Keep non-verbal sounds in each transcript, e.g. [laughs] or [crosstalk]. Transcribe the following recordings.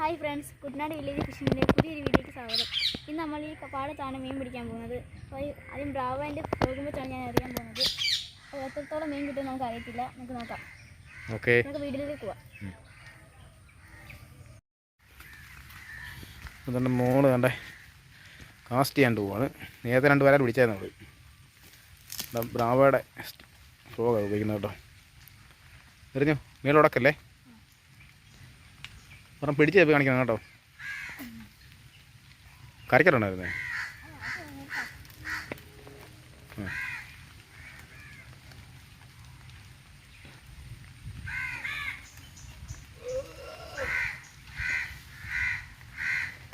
Hi friends Kuttanad village ഫിഷിങ്ങിന്റെ പുതിയൊരു വീഡിയോയ്ക്ക് സ്വാഗതം. ഇന്ന് നമ്മൾ ഈ പാടത്താണ് മീൻ പിടിക്കാൻ പോകുന്നത്. അപ്പോൾ ആദ്യം ബ്രാവന്റെ പോകുമ്പോഴാണ് ഞാൻ അറിയാൻ പോകുന്നത്. അപ്പോൾ എത്രത്തോളം മീൻ കിട്ടുമെന്ന് നമുക്ക് അറിയത്തില്ല. നമുക്ക് നോക്കാം. ഓക്കെ. നമുക്ക് വീട്ടിലേക്ക് പോവാം. മോൾ കണ്ടേ. കാസ്റ്റ് ചെയ്യാൻ പോവാണ്. നേരത്തെ രണ്ട് പേരെ പിടിച്ചായിരുന്നു നമ്മൾ ബ്രാവയുടെ ഫ്രോഗാണ് ഉപയോഗിക്കുന്നത് കേട്ടോ. എറിഞ്ഞു? മേലോടക്കല്ലേ പറഞ്ഞ പിടിച്ച് ചെപ്പ് കാണിക്കണം കേട്ടോ. കരക്കലുണ്ടായിരുന്നേ ആ.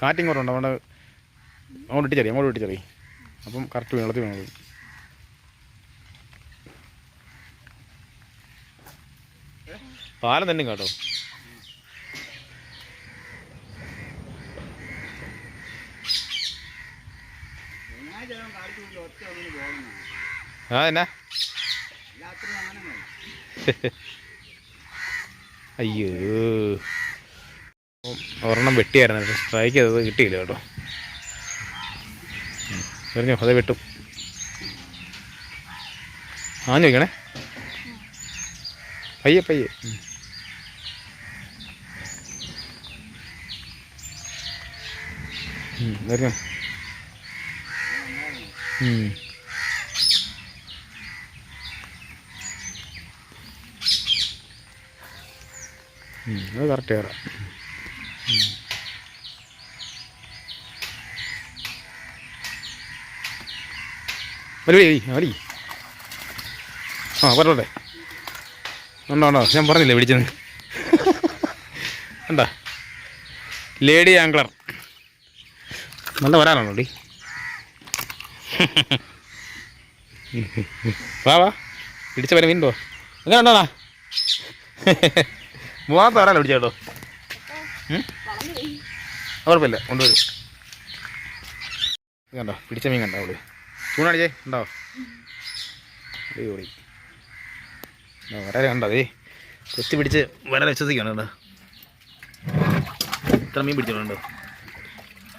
കാറ്റും കുറവുണ്ട് അതുകൊണ്ട് അങ്ങോട്ട് ഇട്ടിച്ചറി അങ്ങോട്ട് ഇട്ടിച്ചറി. അപ്പം കറക്റ്റ് വെള്ളത്തിൽ വേണത് പാലം തന്നെ കേട്ടോ. [laughs] അയ്യോ. ഒരെണ്ണം വെട്ടിയായിരുന്നു. സ്ട്രൈക്ക് ചെയ്തത് കിട്ടിയില്ല കേട്ടോ. എറിഞ്ഞോ? അത് വെട്ടും. ആ ചോദിക്കണേ പയ്യെ പയ്യെ. എറിഞ്ഞോ? അത് കറക്റ്റ് കയറാം വരി വരി ആ പറഞ്ഞോട്ടെ ഉണ്ടോ ഉണ്ടോ ഞാൻ പറഞ്ഞില്ലേ പിടിച്ചത് എന്താ ലേഡി ആംഗ്ലർ നല്ല വരാനാണോ ഡി? വാ വാ. പിടിച്ച വരെ മീനുണ്ടോ അങ്ങനെ ഉണ്ടോടാ? മൂന്നാമത്തെ വരാനോ പിടിച്ച? കുഴപ്പമില്ല കൊണ്ടുവരും. കണ്ടോ പിടിച്ച മീൻ കണ്ടോ അവൾ? ചൂണടിച്ചേ ഉണ്ടോ വരാരെ കണ്ടോ അതേ കൊത്തി പിടിച്ച് വരാല വിശ്വസിക്കണം കേട്ടോ ഇത്ര മീൻ പിടിച്ചിട്ടുണ്ടോ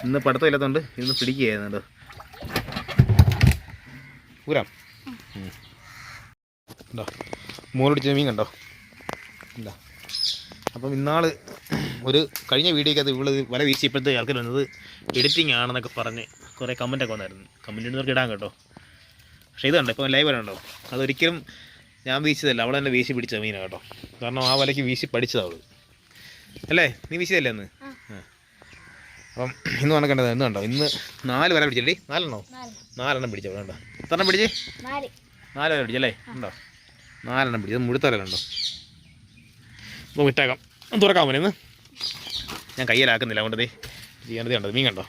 ഇന്ന് പഠിത്തം ഇല്ലാത്തതുകൊണ്ട് ഇന്ന് പിടിക്കുകയായിരുന്നു കേട്ടോ ഊരാം. ഉണ്ടോ മോൻ മീൻ കണ്ടോ? എന്താ അപ്പം ഇന്നാൾ ഒരു കഴിഞ്ഞ വീഡിയോക്കകത്ത് ഇവിടെ വല വീശിയപ്പോഴത്തെ ആൾക്കാർ വന്നത് എഡിറ്റിംഗ് ആണെന്നൊക്കെ പറഞ്ഞ് കുറേ കമന്റൊക്കെ വന്നായിരുന്നു. കമന്റ് ഇടുന്നവർക്ക് ഇടാൻ കേട്ടോ. പക്ഷേ ഇത് കണ്ടോ ഇപ്പം ലൈവ് വരണ്ടോ അതൊരിക്കലും ഞാൻ വീശിയതല്ല അവിടെ തന്നെ വീശി പിടിച്ച മീനാണ് കേട്ടോ. കാരണം ആ വലയ്ക്ക് വീശി പഠിച്ചതാണ് അല്ലേ? നീ വീശിയതല്ലേ അന്ന്. അപ്പം ഇന്ന് കണ്ടത് ഇന്ന് കണ്ടോ? ഇന്ന് നാല് വരെ പിടിച്ചേ നാലെണ്ണോ? നാല്. നാലെണ്ണം പിടിച്ചോ? കണ്ടോ? എത്ര പിടിച്ചേ? നാല്. വല പിടിച്ചല്ലേ? ഉണ്ടോ നാലെണ്ണം പിടിച്ചത് മുഴുത്തലുണ്ടോ അപ്പോൾ വിട്ടേക്കാം. ഒന്ന് തുറക്കാൻ പോലെ ഇന്ന്? ഞാൻ കയ്യിലാക്കുന്നില്ല അതുകൊണ്ട് ചെയ്യേണ്ടത് കണ്ടത് മീൻ കണ്ടോ?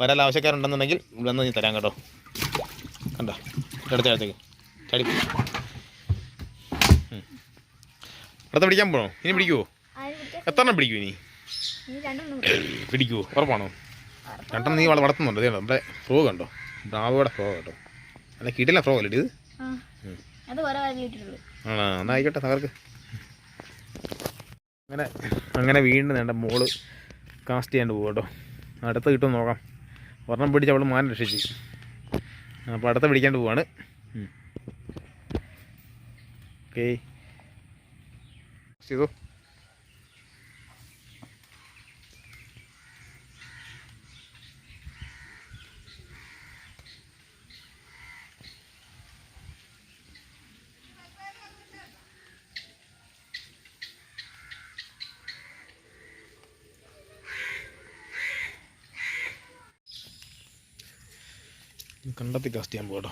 വരാൻ ആവശ്യക്കാരുണ്ടെന്നുണ്ടെങ്കിൽ ഇവിടെ നിന്ന് തരാം കേട്ടോ കണ്ടോ? അടുത്ത അടുത്തേക്ക് ചടി അടുത്ത പിടിക്കാൻ പോണോ? ഇനി പിടിച്ച എത്ര എണ്ണം പിടിക്കൂ ഇനി? [coughs] പിടിക്കുവോ ഉറപ്പാണോ? രണ്ടെണ്ണം നീ വള- വളർത്തുന്നുണ്ട് ഇതേ നമ്മുടെ ഫ്രോ കണ്ടോ? ബ്രാവോടെ ഫ്രോ കേട്ടോ അല്ല കിട്ടില്ല ഫ്രോ അല്ലേ ഇത്? ആണോ? എന്നാ ആയിക്കോട്ടെ തകർക്ക്. അങ്ങനെ അങ്ങനെ വീണ്ടും വേണ്ട മോൾ കാസ്റ്റ് ചെയ്യാണ്ട് പോകും കേട്ടോ അടുത്ത് കിട്ടും നോക്കാം. ഒരെണ്ണം പിടിച്ച് അവൾ മാനം രക്ഷിച്ചു. അപ്പോൾ അടുത്ത പിടിക്കാണ്ട് പോവാണ്. ഓക്കെ ചെയ്തു? കണ്ടെത്തി കാസ്റ്റ് ചെയ്യാൻ പോകട്ടോ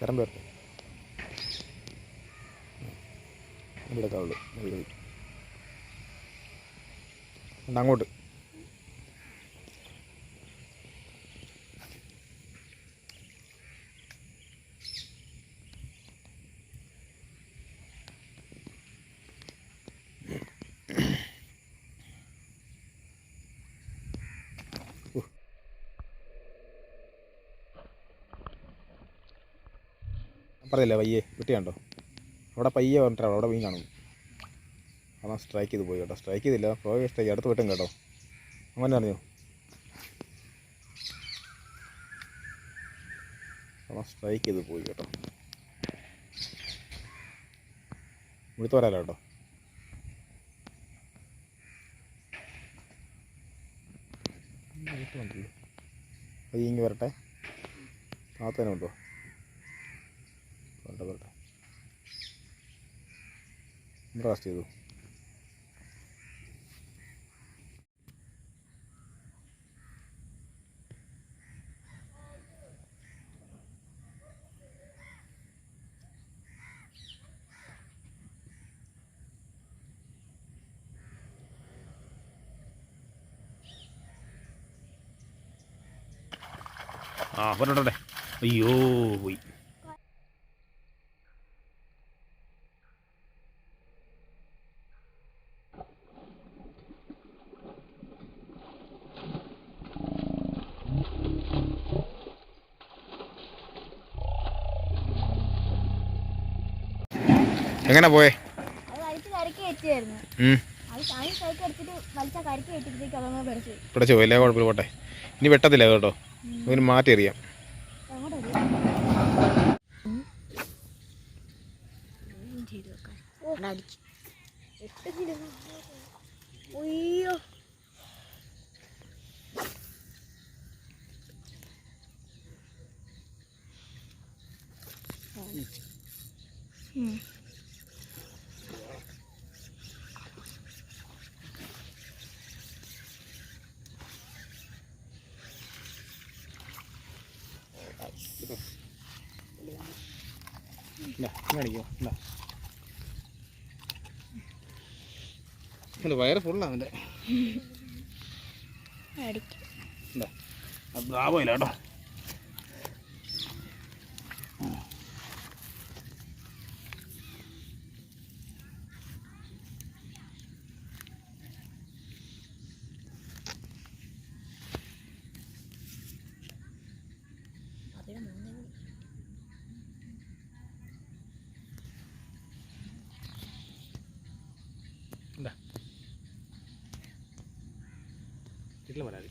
വരമ്പ് വരട്ടെ ഇവിടെ. ഉണ്ട് അങ്ങോട്ട് പറഞ്ഞില്ലേ പയ്യെ? വെട്ടിയാണ്ടോ അവിടെ പയ്യെ പറഞ്ഞിട്ടാണ് അവിടെ മീൻ കാണും. അവൻ സ്ട്രൈക്ക് ചെയ്ത് പോയി കേട്ടോ. സ്ട്രൈക്ക് ചെയ്തില്ല. പ്രോ സ്ട്രൈക്ക് അടുത്ത് വിട്ടും കേട്ടോ. അങ്ങനെ അറിഞ്ഞു അവൻ സ്ട്രൈക്ക് ചെയ്ത് പോയി കേട്ടോ. ഇവിടുത്തെ വരാലോ കേട്ടോ. വരട്ടെ. താത്തനെ ഉണ്ടോ വരട്ടെ വരട്ടെ ബ്രാസ്റ്റ് ചെയ്തു? ആ വരട്ടെ. അയ്യോ പോയി. കയറ്റിട്ട് പോയേ പിടിച്ചു പിടിച്ചു പോയി അല്ലേ കുഴപ്പമില്ല പോട്ടെ ഇനി വെട്ടത്തില്ല കേട്ടോ ഇതിന് മാറ്റി എറിയാം അയ്യോ കാണിക്കോ വയറ് ഫുള്ളാണ് അവന്റെ. ബ്രാവോയില്ല കേട്ടോ. એટલે બનાવી?